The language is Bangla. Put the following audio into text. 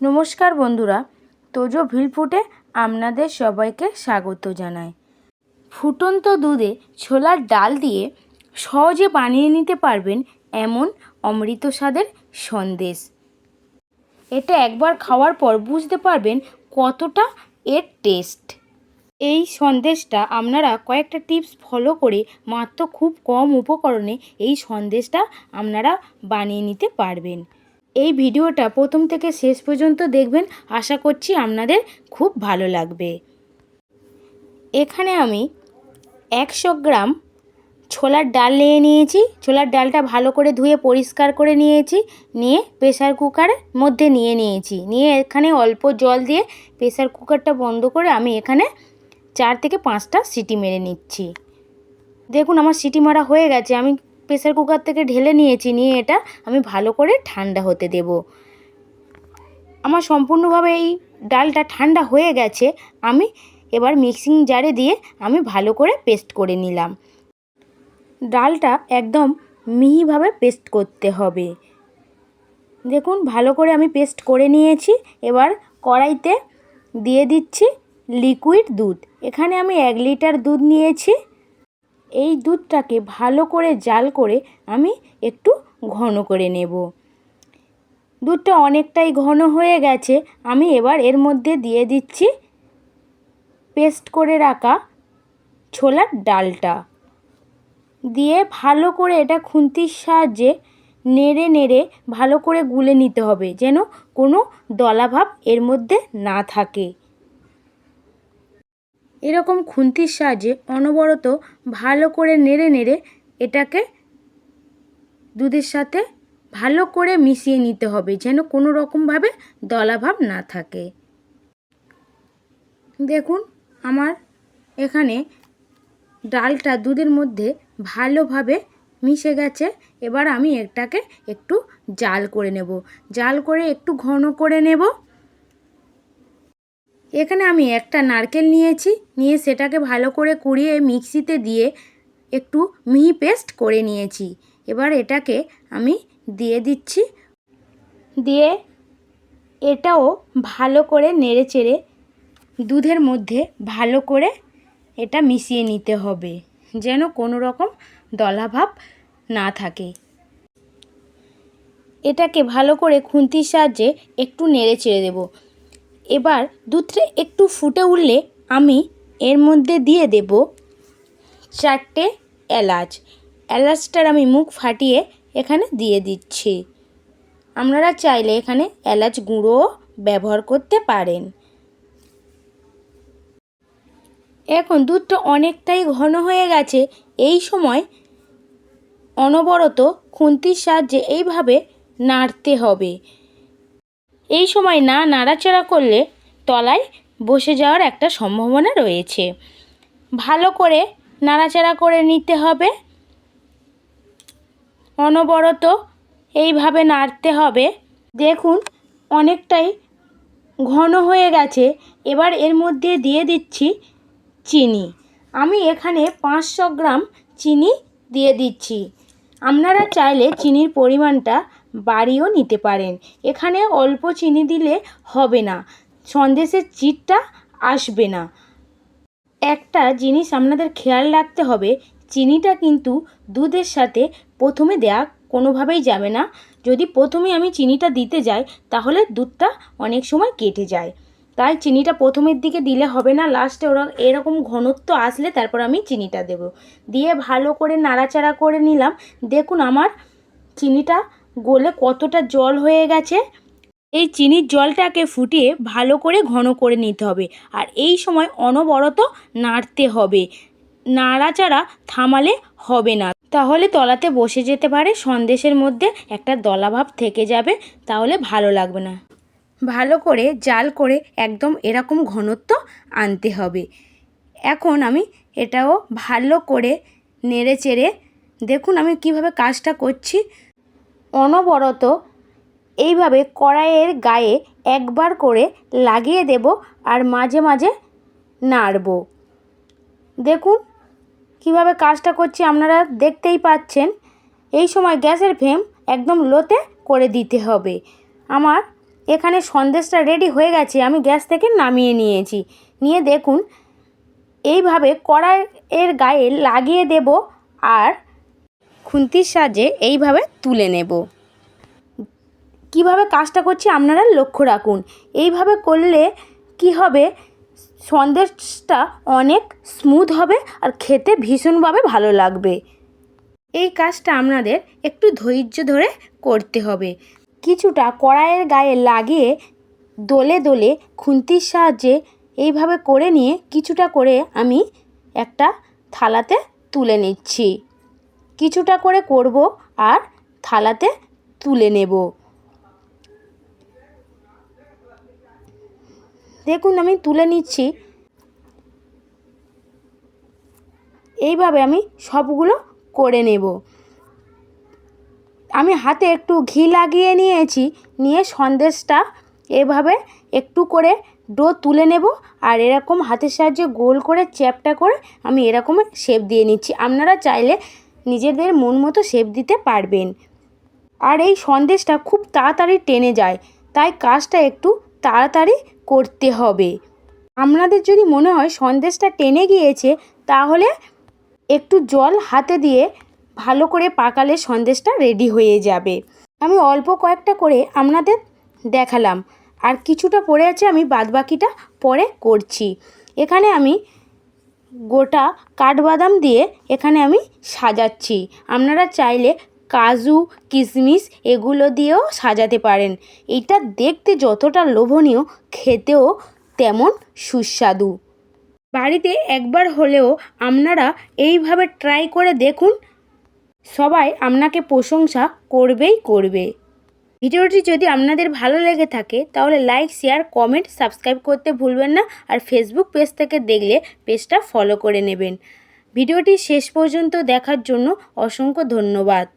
নমস্কার বন্ধুরা, তোজো ভিলফুটে আপনাদের সবাইকে স্বাগত জানাই। ফুটন্ত দুধে ছোলার ডাল দিয়ে সহজে বানিয়ে নিতে পারবেন এমন অমৃত স্বাদের সন্দেশ। এটা একবার খাওয়ার পর বুঝতে পারবেন কতটা এর টেস্ট। এই সন্দেশটা আপনারা কয়েকটা টিপস ফলো করে মাত্র খুব কম উপকরণে এই সন্দেশটা আপনারা বানিয়ে নিতে পারবেন। এই ভিডিওটা প্রথম থেকে শেষ পর্যন্ত দেখবেন। আশা করছি আপনাদের খুব ভালো লাগবে। এখানে আমি একশো গ্রাম ছোলার ডাল নিয়ে নিয়েছি। ছোলার ডালটা ভালো করে ধুয়ে পরিষ্কার করে নিয়েছি। নিয়ে প্রেসার কুকারের মধ্যে নিয়ে নিয়েছি। নিয়ে এখানে অল্প জল দিয়ে প্রেসার কুকারটা বন্ধ করে আমি এখানে চার থেকে পাঁচটা সিটি মেরে নিচ্ছি। দেখুন, আমার সিটি মারা হয়ে গেছে। আমি প্রেসার কুকার থেকে ঢেলে নিয়েছি, নিয়ে এটা আমি ভালো করে ঠান্ডা হতে দেব। আমার সম্পূর্ণভাবে এই ডালটা ঠান্ডা হয়ে গেছে, আমি এবার মিক্সিং জারে দিয়ে আমি ভালো করে পেস্ট করে নিলাম। ডালটা একদম মিহিভাবে পেস্ট করতে হবে। দেখুন, ভালো করে আমি পেস্ট করে নিয়েছি, এবার কড়াইতে দিয়ে দিচ্ছি লিকুইড দুধ। এখানে আমি এক লিটার দুধ নিয়েছি। এই দুধটাকে ভালো করে জাল করে আমি একটু ঘন করে নেব। দুধটা অনেকটাই ঘন হয়ে গেছে, আমি এবার এর মধ্যে দিয়ে দিচ্ছি পেস্ট করে রাখা ছোলার ডালটা। দিয়ে ভালো করে এটা খুন্তির সাহায্যে নেড়ে নেড়ে ভালো করে গুলে নিতে হবে, যেন কোনো দলাভাব এর মধ্যে না থাকে। এরকম খুন্তির সাহায্যে অনবরত ভালো করে নেড়ে নেড়ে এটাকে দুধের সাথে ভালো করে মিশিয়ে নিতে হবে, যেন কোনো রকমভাবে দলাভাব না থাকে। দেখুন, আমার এখানে ডালটা দুধের মধ্যে ভালোভাবে মিশে গেছে। এবার আমি এটাকে একটু জাল করে নেব। জাল করে একটু ঘন করে নেব। এখানে আমি একটা নারকেল নিয়েছি, নিয়ে সেটাকে ভালো করে কুড়িয়ে মিক্সিতে দিয়ে একটু মিহি পেস্ট করে নিয়েছি। এবার এটাকে আমি দিয়ে দিচ্ছি। দিয়ে এটাও ভালো করে নেড়ে চেড়ে দুধের মধ্যে ভালো করে এটা মিশিয়ে নিতে হবে, যেন কোনো রকম দলাভাব না থাকে। এটাকে ভালো করে খুন্তির সাহায্যে একটু নেড়ে চেড়ে দেবো। এবার দুধটা একটু ফুটে উঠলে আমি এর মধ্যে দিয়ে দেব চারটে এলাচ। এলাচটার আমি মুখ ফাটিয়ে এখানে দিয়ে দিচ্ছি। আপনারা চাইলে এখানে এলাচ গুঁড়োও ব্যবহার করতে পারেন। এখন দুধটা অনেকটাই ঘন হয়ে গেছে। এই সময় অনবরত খুন্তির সাহায্যে এইভাবে নাড়তে হবে। এই সময় না নাড়াচাড়া করলে তলায় বসে যাওয়ার একটা সম্ভাবনা রয়েছে। ভালো করে নাড়াচাড়া করে নিতে হবে। অনবরত এইভাবে নাড়তে হবে। দেখুন, অনেকটাই ঘন হয়ে গেছে। এবার এর মধ্যে দিয়ে দিচ্ছি চিনি। আমি এখানে পাঁচশো গ্রাম চিনি দিয়ে দিচ্ছি। আপনারা চাইলে চিনির পরিমাণটা বাড়িয়েও নিতে পারেন। এখানে অল্প চিনি দিলে হবে না। সন্দেশের চিটটা আসবে না। একটা জিনিস আপনাদের খেয়াল রাখতে হবে, চিনিটা কিন্তু দুধের সাথে প্রথমে দেয়া কোনোভাবেই যাবে না। যদি প্রথমে আমি চিনিটা দিতে যাই, তাহলে দুধটা অনেক সময় কেটে যায়। তাই চিনিটা প্রথমের দিকে দিলে হবে না লাস্টে ওরা এরকম ঘনত্ব আসলে তারপর আমি চিনিটা দেব। দিয়ে ভালো করে নাড়াচাড়া করে নিলাম। দেখুন আমার চিনিটা গলে কতটা জল হয়ে গেছে? এই চিনির জলটাকে ফুটিয়ে ভালো করে ঘন করে নিতে হবে। আর এই সময় অনবরত নাড়তে হবে। নাড়াচাড়া থামালে হবে না। তাহলে তলাতে বসে যেতে পারে, সন্দেশের মধ্যে একটা দলাভাব থেকে যাবে, তাহলে ভালো লাগবে না। ভালো করে জাল করে একদম এরকম ঘনত্ব আনতে হবে। এখন আমি এটাও ভালো করে নেড়ে চেড়ে দেখুন আমি কীভাবে কাজটা করছি। অনবরত এইভাবে কড়াইয়ের গায়ে একবার করে লাগিয়ে দেব আর মাঝে মাঝে নাড়ব। দেখুন কীভাবে কাজটা করছি আপনারা দেখতেই পাচ্ছেন। এই সময় গ্যাসের ফ্লেম একদম লোতে করে দিতে হবে। আমার এখানে সন্দেশটা রেডি হয়ে গেছে, আমি গ্যাস থেকে নামিয়ে নিয়েছি। নিয়ে দেখুন, এইভাবে কড়াইয়ের গায়ে লাগিয়ে দেব আর খুন্তির সাহায্যে এইভাবে তুলে নেব। কীভাবে কাজটা করছি আপনারা লক্ষ্য রাখুন। এইভাবে করলে কি হবে? সন্দেশটা অনেক স্মুথ হবে আর খেতে ভীষণভাবে ভালো লাগবে। এই কাজটা আপনাদের একটু ধৈর্য ধরে করতে হবে। কিছুটা কড়াইয়ের গায়ে লাগিয়ে দোলে দোলে খুন্তির সাহায্যে এইভাবে করে নিয়ে কিছুটা করে আমি একটা থালাতে তুলে নিচ্ছি। কিছুটা করে করব আর থালাতে তুলে নেব। দেখুন, আমি তুলে নিচ্ছি। এইভাবে আমি সবগুলো করে নেব। আমি হাতে একটু ঘি লাগিয়ে নিয়েছি, নিয়ে সন্দেশটা এভাবে একটু করে ডো তুলে নেব আর এরকম হাতের সাহায্যে গোল করে, চ্যাপটা করে আমি এরকম শেপ দিয়ে নিচ্ছি। আপনারা চাইলে নিজেদের মন মতো শেপ দিতে পারবেন। আর এই সন্দেশটা খুব তাড়াতাড়ি টেনে যায়, তাই কাজটা একটু তাড়াতাড়ি করতে হবে। আপনাদের যদি মনে হয় সন্দেশটা টেনে গিয়েছে, তাহলে একটু জল হাতে দিয়ে ভালো করে পাকালে সন্দেশটা রেডি হয়ে যাবে। আমি অল্প কয়েকটা করে আপনাদের দেখালাম, আর কিছুটা পড়ে আছে আমি বাদবাকিটা পরে করছি। এখানে আমি গোটা কাঠবাদাম দিয়ে এখানে আমি সাজাচ্ছি। আপনারা চাইলে কাজু, কিশমিশ এগুলো দিয়েও সাজাতে পারেন। এটা দেখতে যতটা লোভনীয়, খেতেও তেমন সুস্বাদু। বাড়িতে একবার হলেও আপনারা এইভাবে ট্রাই করে দেখুন। সবাই আপনাকে প্রশংসা করবেই করবে। ভিডিওটি যদি আপনাদের ভালো লেগে থাকে, তাহলে লাইক শেয়ার কমেন্ট সাবস্ক্রাইব করতে ভুলবেন না আর ফেসবুক পেজ থেকে দেখলে পেজটা ফলো করে নেবেন। ভিডিওটি শেষ পর্যন্ত দেখার জন্য অসংখ্য ধন্যবাদ।